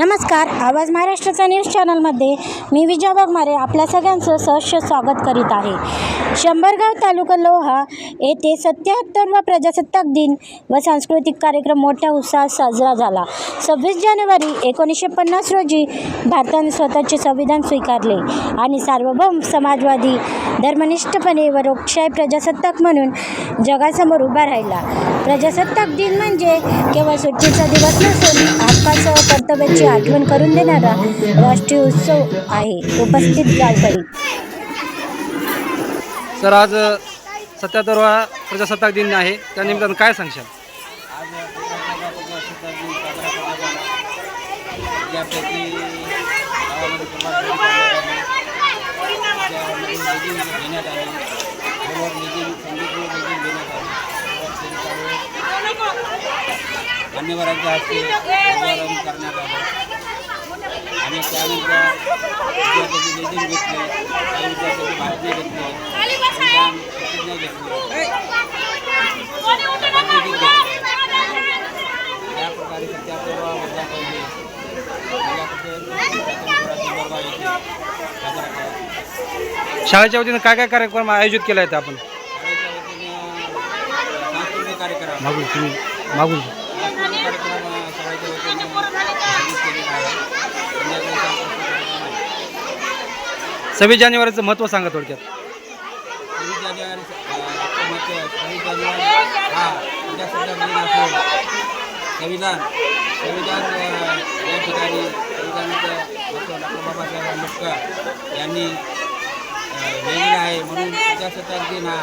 नमस्कार आवाज महाराष्ट्राचा न्यूज चॅनलमध्ये मी विजय वाघमारे आपल्या सगळ्यांचं सहर्ष स्वागत करीत आहे. शंभरगाव तालुका लोहा येथे सत्याहत्तरवा प्रजासत्ताक दिन व सांस्कृतिक कार्यक्रम मोठ्या उत्साहात साजरा झाला. सव्वीस जानेवारी एकोणीसशे पन्नास रोजी भारताने स्वतःचे संविधान स्वीकारले आणि सार्वभौम समाजवादी धर्मनिष्ठपणे व लोकशाही प्रजासत्ताक म्हणून जगासमोर उभा राहिला. प्रजासत्ताक दिन म्हणजे केवळ सुट्टीचा दिवस नसून हक्कासह कर्तव्याची आठवण करून देणारा राष्ट्रीय उत्सव आहे. उपस्थित गावकरी सर आज सत्याहत्तरवा प्रजासत्ताक दिन आहे. त्या निमित्तानं काय सांगशाल? आज प्रजासत्ताक दिन साजरा करण्यात आला. यापैकी गावामध्ये सर्वात मोठी कामं झाली त्यामध्ये लेझिम घेण्यात आली बरोबर लेझिम संगीतमय लेझिम घेण्यात आली. मान्यवरांच्या हस्ते ध्वजारोहण करण्यात आलं. आणि त्यानंतर घेतले काही भाषणे घेतले घेतली या प्रकारे शाळेच्या वतीनं काय काय कार्यक्रम आयोजित केला आहे आपण? सांस्कृतिक कार्यक्रम. मागून तुम्ही मागून सांस्कृतिक कार्यक्रम शाळेच्या वतीने आयोजित केलेला आहे संध्याकाळी सांस्कृतिक कार्यक्रम आहे सव्वीस जानेवारीचं महत्त्व सांगा थोडक्यात. सव्वीस जानेवारी सव्वीस जानेवारी हा प्रजासत्ताक दिन असून संविधान संविधान अं, या ठिकाणी संविधानाचं डॉक्टर बाबासाहेब आंबेडकर यांनी अं, लिहिलेलं आहे. म्हणून प्रजासत्ताक दिन हा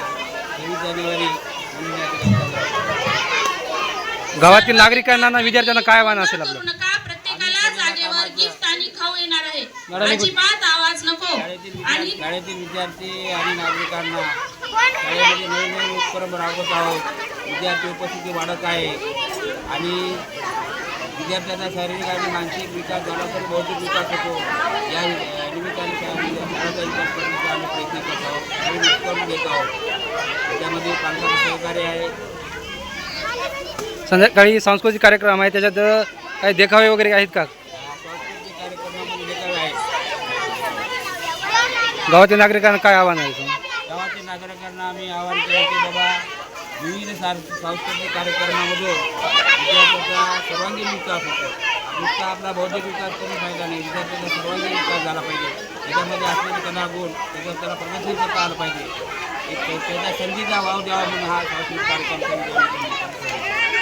सव्वीस जानेवारी म्हणून या ठिकाणी साजरा. गावातील नागरिकांना आणि विद्यार्थ्यांना काय आव्हान असेल आपलं? नका प्रत्येकाला जागेवर गिफ्ट आणि खाऊ येणार आहे. अजिबात शाळेतील विद्यार्थी आणि नागरिकांना शाळेमध्ये नवीन नवीन उपक्रम राबवत आहोत. विद्यार्थी उपस्थिती वाढत आहे. आणि विद्यार्थ्यांना शारीरिक आणि मानसिक विकास झाला तर बौद्धिक विकास होतो. या निमित्ताने शाळेचा विकास करण्याचा आम्ही प्रयत्न करत आहोत. नवीन उपक्रम घेत आहोत. त्यामध्ये पालकांचं सहकार्य आहे. संध्याकाळी सांस्कृतिक कार्यक्रम आहे त्याच्यात काही देखावे वगैरे आहेत का अ, सांस्कृतिक कार्यक्रमामध्ये देखावे आहेत गावातील नागरिकांना काय आव्हान आहे? गावातील नागरिकांना आम्ही आवाहन केलं की बाबा विविध सार सांस्कृतिक कार्यक्रमामधून विद्यार्थ्याचा सर्वांगीण विकास होतो. नुसता आपला बौद्धिक विकास करून फायदा नाही विद्यार्थ्याचा सर्वांगीण विकास झाला पाहिजे. त्याच्यामध्ये असलेले त्यांना गुण त्याच्यावर त्याला प्रदर्शन करता आलं पाहिजे. एक त्याच्या संधीचा वाव द्यावा म्हणून हा सांस्कृतिक कार्यक्रम